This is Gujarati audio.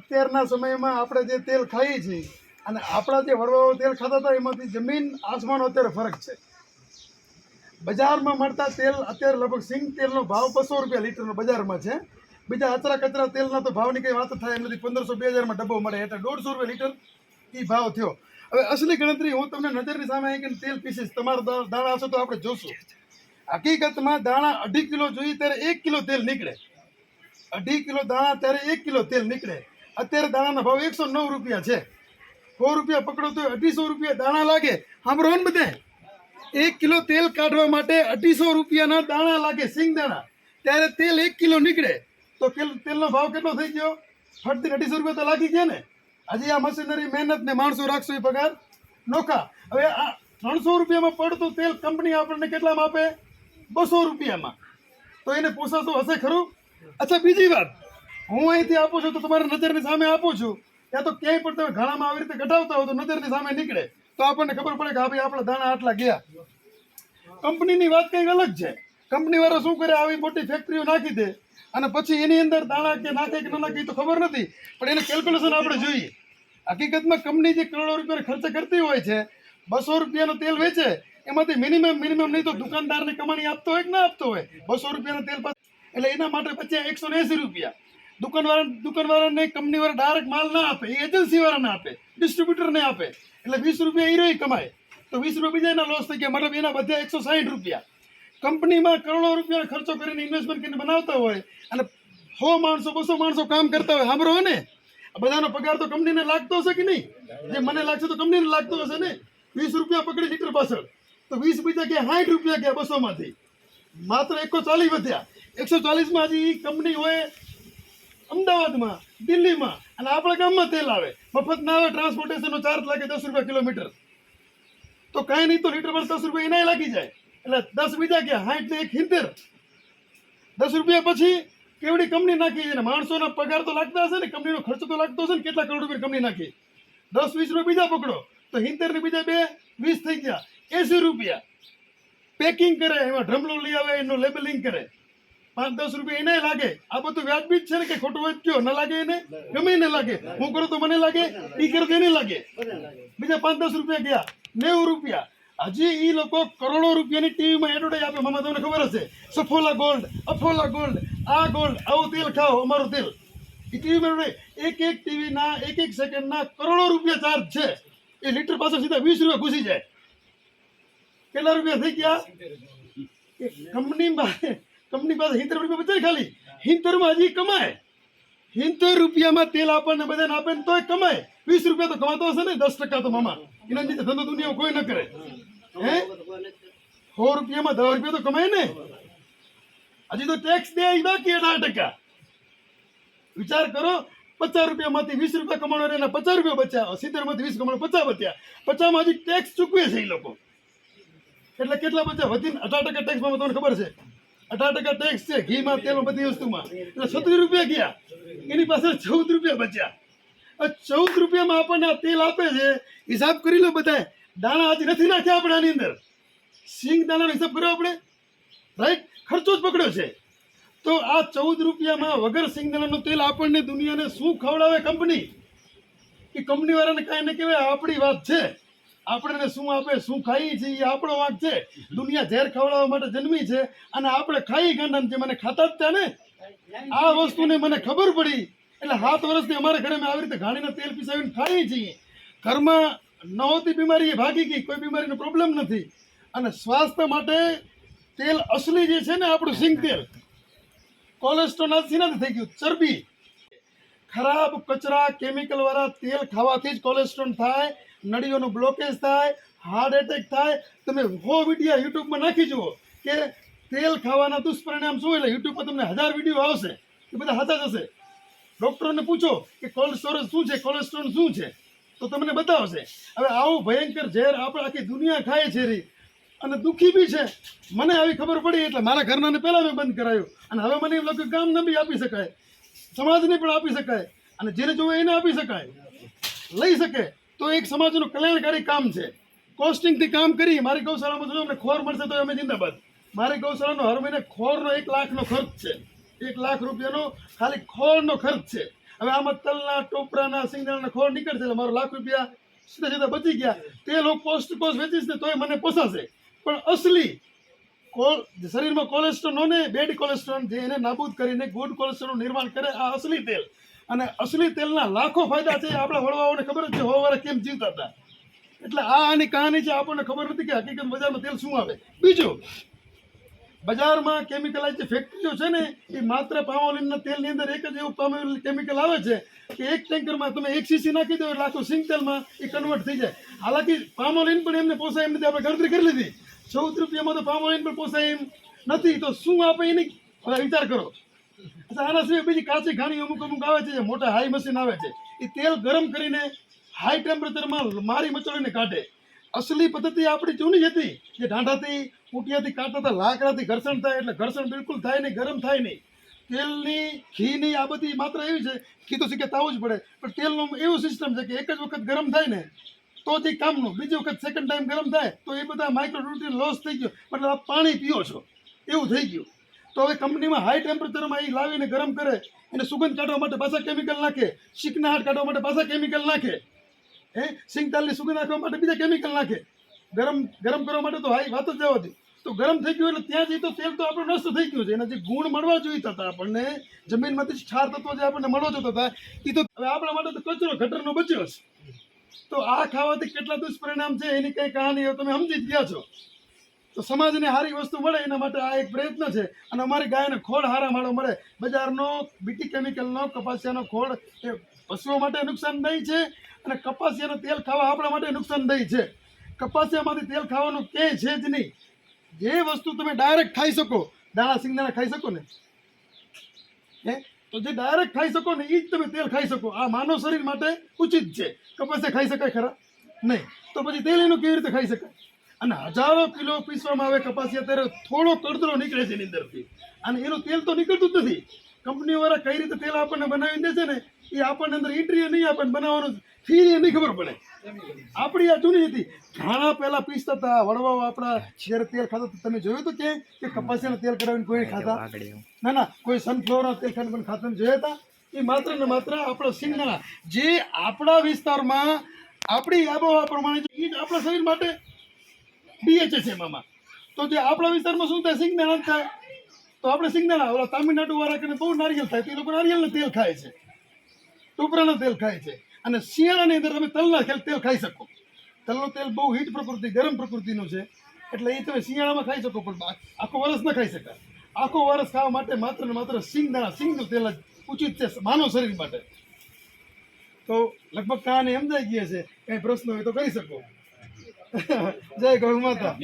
અત્યારના સમયમાં આપણે જે તેલ ખાઈએ છીએ અને આપણા જે વડવાઓ તેલ ખાતા હતા, એમાંથી જમીન, આસમાનો અત્યારે ફરક છે. બજારમાં મળતા તેલ અત્યારે લગભગ સિંગ તેલનો ભાવ બસો રૂપિયા લીટરનો બજારમાં છે. બીજા અચરા કચરા તેલના તો ભાવની કંઈ વાત થાય એમ નથી. પંદરસો બે હજારમાં ડબ્બો મળે, એટલે દોઢસો રૂપિયા લીટર એ ભાવ થયો. હવે અસલી ગણતરી હું તમને નજરની સામે આવીને તેલ પીસીસ. તમારા દાણા હશે તો આપણે જોશું. હકીકતમાં દાણા અઢી કિલો જોઈએ ત્યારે એક કિલો તેલ નીકળે. અઢી કિલો દાણા ત્યારે એક કિલો તેલ નીકળે. અત્યારે દાણાના ભાવ એકસો નવ રૂપિયા છે. સો રૂપિયા પકડો તો અઢીસો રૂપિયા દાણા લાગે. સાંભળો ને બધે. એક કિલો તેલ કાઢવા માટે અઢીસો રૂપિયાના દાણા લાગે સિંગ દાણા. ત્યારે તેલ એક કિલો નીકળે. તો તેલ તેલનો ભાવ કેટલો થઈ ગયો? ફટથી અઢીસો રૂપિયા તો લાગી ગયા ને. હજી આ મશીનરી મહેનત ને માણસો રાખશો એ પગાર. નોખા. હવે આ ત્રણસો રૂપિયામાં પડતું તેલ કંપની આપણને કેટલામાં આપે? બસો રૂપિયામાં. તો એને પોસાતો હશે ખરું? અચ્છા, બીજી વાત. હું અહીંથી આપું છું તો તમારા નજરની સામે આપું છું. ત્યાં તો ક્યાંય પણ તમે ઘણામાં આવી રીતે ઘટાવતા હો તો નજરની સામે નીકળે. તો આપણને ખબર પડે કે ભાઈ આપણા દાણા આટલા ગયા. કંપનીની વાત કંઈક અલગ છે. કંપની વાળા શું કરે? આવી મોટી ફેક્ટરીઓ નાખી દે. અને પછી એની અંદર દાણા કે નાખે કે ન નાખે તો ખબર નથી. પણ એનું કેલ્ક્યુલેશન આપણે જોઈએ. હકીકતમાં કંપની જે કરોડો રૂપિયા ખર્ચ કરતી હોય છે, બસો રૂપિયાનું તેલ વેચે, એમાંથી મિનિમમ મિનિમમ નહીં તો દુકાનદારને કમાણી આપતો હોય કે ના આપતો હોય? બસો રૂપિયાનું તેલ એટલે એના માટે પછી એકસો એંસી રૂપિયા. દુકાનવાળા દુકાનવાળાને કંપનીવાળા ડાયરેક્ટ માલ ના આપે, એ એજન્સીવાળાને આપે ડિસ્ટ્રીબ્યુટરને આપે. એટલે વીસ રૂપિયા હીરો કમાય. તો વીસ રૂપિયા બીજા એના લોસ થઈ ગયા. મતલબ એના બધા એકસો સાઠ રૂપિયા. કંપનીમાં કરોડો રૂપિયા ખર્ચો કરીને ઇન્વેસ્ટમેન્ટ કરીને બનાવતા હોય, અને સો માણસો, બસો માણસો કામ કરતા હોય, સાંભળો ને. બધાનો પગાર તો કંપનીને લાગતો હશે કે નહીં? જે મને લાગશે તો કંપનીને લાગતો હશે ને. વીસ રૂપિયા પકડી લીટર પાછળ. તો વીસ બીજા ગયા સાઠ રૂપિયા ગયા બસોમાંથી. માત્ર એકસો ચાલીસ વધ્યા. એકસો ચાલીસમાં હજી કંપની હોય અમદાવાદમાં, દિલ્હીમાં અને આપણા ગામમાં તેલ આવે. મફત ના આવે ટ્રાન્સપોર્ટેશનનો ચાર્જ લાગે દસ રૂપિયા કિલોમીટર. તો કાંઈ નહીં, તો લીટર પર દસ રૂપિયા એનાય લાગી જાય. એટલે દસ બીજા ગયા સાઠ ને એક હિંતેર દસ રૂપિયા પછી કેવડી કંપની નાખી છે ને? માણસોના પગાર તો લાગતા હશે ને? કંપનીનો ખર્ચો તો લાગતો હશે ને? કેટલા કરોડ રૂપિયા કંપની નાખી? દસ વીસ રૂપિયા બીજા પકડો. તો હિંતેર ને બીજા બે, વીસ થઈ ગયા. એસી રૂપિયા. પેકિંગ કરે, એમાં ડ્રમલો લઈ આવે, એનું લેબલિંગ કરે. પાંચ દસ રૂપિયા એને લાગે. આ બધું વ્યાજબી જ છે ને કે ખોટું હોય કયો? ન લાગે એને? ગમે એને લાગે. હું કરું તો મને લાગે? એ કરે તો એને લાગે. બીજા પાંચ દસ રૂપિયા ગયા. નેવું રૂપિયા. હજી એ લોકો કરોડો રૂપિયાની ટીવીમાં એડવર્ટાઈઝ આપે. મામા, તમને ખબર હશે? સફોલા ગોલ્ડ અફોલા ગોલ્ડ આ ગોલ્ડ આવું તેલ ખાઓ, અમારું તેલ. એ ટીવીમાં એક એક ટીવીના એક એક સેકન્ડના કરોડો રૂપિયા ચાર્જ છે. એ લીટર પાસે સીધા વીસ રૂપિયા ઘૂસી જાય. કેટલા રૂપિયા થઈ ગયા? કંપની કંપની પાસે સિત્તેર રૂપિયા બચાય ખાલી. સિત્તેરમાં હજી કમાય. હિંતેર રૂપિયામાં તેલ આપણને બધાને આપે ને તોય કમાય. વીસ રૂપિયા તો કમાતો હશે ને? દસ ટકા તો મામા. એના નીચે ધંધો દુનિયા કોઈ ન કરે. હે? સો રૂપિયામાં દસ રૂપિયા તો કમાય ને? હજી તો ટેક્સ દે ઈ બાકી અઢાર ટકા. વિચાર કરો, પચાસ રૂપિયામાંથી વીસ રૂપિયા કમાણો એના પચાસ રૂપિયા બચ્યા. સિત્તેરમાંથી વીસ કમાણો પચાસ બચ્યા. પચાસમાં હજી ટેક્સ ચૂકવે છે એ લોકો. એટલે કેટલા બચ્યા? વધીને અઢાર ટકા ટેક્સમાં તમને ખબર છે. અઢાર ટકા ટેક્સ છે, ઘીમાં તેલમાં બધી વસ્તુમાં. એટલે સત્તર રૂપિયા ગયા. એની પાસે ચૌદ રૂપિયા બચ્યા. ચૌદ રૂપિયામાં આપણને આ તેલ આપે છે, હિસાબ કરી લો બધાય દાણા આજે નથી નાખ્યા આપણે આની અંદર. સિંગ દાણાનો હિસાબ કર્યો આપણે. રાઈટ ખર્ચો જ પકડ્યો છે. તો આ ચૌદ રૂપિયામાં વગર સિંગદાણાનું તેલ આપણને દુનિયાને શું ખવડાવે કંપની એ કંપની વાળાને કાંઈ ને કહેવાય આપણી વાત છે. આપણને શું આપે, શું ખાઈએ છીએ, એ આપણો વાંક છે. દુનિયા ઝેર ખવડાવવા માટે જન્મી છે અને આપણે ખાઈ ગાંડા છે મને ખાતા જ ત્યાં ને, આ વસ્તુને મને ખબર પડી. એટલે સાત વર્ષથી અમારા ઘરે આવી રીતે ઘાણીના તેલ પીસાવીને ખાઈએ છીએ. ઘરમાં નહોતી બીમારી, એ ભાગી ગઈ. કોઈ બીમારીનો પ્રોબ્લેમ નથી. અને સ્વાસ્થ્ય માટે તેલ અસલી જે છે ને, આપણું સિંગ તેલ કોલેસ્ટ્રોલ નથી થઈ ગયું, ચરબી. ખરાબ કચરા કેમિકલ વાળા તેલ ખાવાથી જ કોલેસ્ટ્રોલ થાય નળીઓનું બ્લોકેજ થાય હાર્ટ એટેક થાય, તમે હો વિડીયા યુટ્યુબમાં નાખી જુઓ કે તેલ ખાવાના દુષ્પરિણામ શું એટલે યુટ્યુબ પર તમને હજાર વીડિયો આવશે, એ બધા હતા જશે ડૉક્ટરોને પૂછો કે કોલ્ડ સ્ટોરેજ શું છે કોલેસ્ટ્રોલ શું છે, તો તમને બતાવશે. હવે આવું ભયંકર ઝેર આપણે આખી દુનિયા ખાય છે રી. અને દુઃખી બી છે. મને આવી ખબર પડી, એટલે મારા ઘરનાને પહેલાં મેં બંધ કરાયું. અને હવે મને એમ લાગ્યું ગામ ગામને બી આપી શકાય. સમાજને પણ આપી શકાય. અને જેને જોવે એને આપી શકાય. લઈ શકે. તો એક સમાજનું કલ્યાણકારી કામ છે. કોસ્ટિંગથી કામ કરી મારી ગૌશાળામાં જો અમને ખોર મળશે તો અમે જિંદાબાદ. મારી ગૌશાળાનો હર મહિને ખોરનો એક લાખનો ખર્ચ છે. એક લાખ રૂપિયાનો ખાલી ખોરનો ખર્ચ છે. હવે આમાં તલના, ટોપરાના, સિંગદાણાના ખોળ નીકળશે એટલે મારો લાખ રૂપિયા સીધા સીધા બચી ગયા. તે લોકો કોસ્ટ કોસ્ટ વેચીશ ને તોય મને પોસાશે. પણ અસલી શરીરમાં કોલેસ્ટ્રોલ ને બેડ કોલેસ્ટ્રોલ જે એને નાબૂદ કરીને ગુડ કોલેસ્ટ્રોલનું નિર્માણ કરે આ અસલી તેલ. અને અસલી તેલના લાખો ફાયદા છે આપણા વડવાઓને ખબર જ છે હોવારે કેમ જીવતા હતા? એટલે આ આની કહાની છે, આપણને ખબર નથી કે હકીકત બજારમાં તેલ શું આવે. બીજું, બજારમાં કેમિકલાઇઝ જે ફેક્ટરીઓ છે ને, એ માત્ર પામોલિનના તેલની અંદર એક જ એવું પામોલિન કેમિકલ આવે છે કે એક ટેન્કરમાં તમે એક સીસી નાખી દો એટલે આખું સિંગ તેલમાં એ કન્વર્ટ થઈ જાય. હાલાકી પામોલિન પણ એમને પોસાય એમ નથી, આપણે ગણતરી કરી લીધી. ચૌદ રૂપિયામાં તો પામોલિન પણ પોસાય એમ નથી, તો શું આપે એની? વિચાર કરો. આના સિવાય બીજી કાચી ઘાણી અમુક અમુક આવે છે મોટા હાઈ મશીન આવે છે. એ તેલ ગરમ કરીને હાઈ ટેમ્પરેચરમાં મારી મચોડીને કાઢે. અસલી પદ્ધતિ આપણી જૂની હતી, જે ઢાંઢાથી કુટિયાથી કાઢતા હતા, લાકડાથી ઘર્ષણ થાય એટલે ઘર્ષણ બિલકુલ થાય નહીં, ગરમ થાય નહીં. તેલની ઘીની આ બધી માત્ર એવી છે, ઘી તો શીખે થવું જ પડે, પણ તેલનું એવું સિસ્ટમ છે કે એક જ વખત ગરમ થાય ને, તો જ કામનું. બીજી વખત સેકન્ડ ટાઈમ ગરમ થાય, તો એ બધા માઇક્રો ન્યુટ્રિયન લોસ થઈ ગયો. મતલબ પાણી પીઓ છો. એવું થઈ ગયું. તો હવે કંપનીમાં હાઈ ટેમ્પરેચરમાં એ લાવીને ગરમ કરે અને સુગંધ કાઢવા માટે પાછા કેમિકલ નાખે. શીકનાહટ કાઢવા માટે પાછા કેમિકલ નાખે. હે? સિંગતાલની સુગંધ નાખવા માટે બીજા કેમિકલ નાખે. ગરમ ગરમ કરવા માટે તો હાઈ વાત જ જવા તો ગરમ થઈ ગયું એટલે ત્યાં જઈ તો તેલ તો આપણું નષ્ટ થઈ ગયું છે. એના જે ગુણ મળવા જોઈતા હતા આપણને, જમીનમાંથી ક્ષાર તત્વો જે આપણને મળવા જોતા હતા એ તો હવે આપણા માટે તો કચરો ગટરનો બચ્યો છે તો આ ખાવાથી કેટલા દુષ્પરિણામ છે એની કઈ કહાની તમે સમજી જ ગયા છો. તો સમાજને સારી વસ્તુ મળે એના માટે આ એક પ્રયત્ન છે. અને અમારી ગાયને ખોળ હારા માળો મળે. બજારનો, બીટી કેમિકલનો, કપાસિયાનો ખોળ એ પશુઓ માટે નુકસાનદાયી છે અને કપાસિયાનું તેલ ખાવા આપણા માટે નુકસાનદાયી છે. કપાસિયામાંથી તેલ ખાવાનું કે છે જ નહીં. જે વસ્તુ તમે ડાયરેક્ટ ખાઈ શકો, દાણા સિંગદાણા ખાઈ શકો ને. હે? તો જે ડાયરેક્ટ ખાઈ શકો ને એ જ તમે તેલ ખાઈ શકો. આ માનવ શરીર માટે ઉચિત છે. કપાસિયા ખાઈ શકાય ખરા? નહીં. તો પછી તેલ એનું કેવી રીતે ખાઈ શકાય? અને હજારો કિલો પીસવામાં આવે કપાસિયા ત્યારે થોડો કડદરો નીકળે છે એની અંદરથી. અને એનું તેલ તો નીકળતું જ નથી. કંપનીવાળા કઈ રીતે તેલ આપણને બનાવી દે છે ને એ આપણને અંદર ઇન્ટ્રીએ નહીં આપણને બનાવવાનું ફીરીએ નહીં ખબર પડે. આપણી આ જૂની હતી. ઘણા પહેલા પીસતા હતા વડવાઓ આપણા શેર તેલ ખાતા હતા તમે જોયું તો કે કે કપાસિયાનું તેલ કરાવીને કોઈ ખાતા? ના ના કોઈ સનફ્લાવરના તેલ ખાઈને પણ ખાતા જોયા હતા? એ માત્ર ને માત્ર આપણા સિંગના. જે આપણા વિસ્તારમાં આપણી આબોહવા પ્રમાણે એ જ આપણા શરીર માટે ડીએચએસ એમાં તો જે આપણા વિસ્તારમાં શું થાય, સિંગદાણા જ થાય. તો આપણે સિંગદાણા, ઓલા તામિલનાડુ વાળા કરીને બહુ નારિયેલ થાય, તો એ લોકો નારિયેલનું તેલ ખાય છે. ટોપરાનું તેલ ખાય છે. અને શિયાળાની અંદર તમે તલના તેલ ખાઈ શકો. તલનું તેલ બહુ હીટ પ્રકૃતિ, ગરમ પ્રકૃતિનું છે. એટલે એ તમે શિયાળામાં ખાઈ શકો, પણ આખો વર્ષ ન ખાઈ શકાય. આખો વર્ષ ખાવા માટે માત્ર ને માત્ર સિંગદાણા, સિંગનું તેલ જ ઉચિત છે માનવ શરીર માટે. તો લગભગ કહાની સમજાઈ ગઈ છે. કંઈ પ્રશ્ન હોય તો કરી શકો. じゃあ、ごめんまた。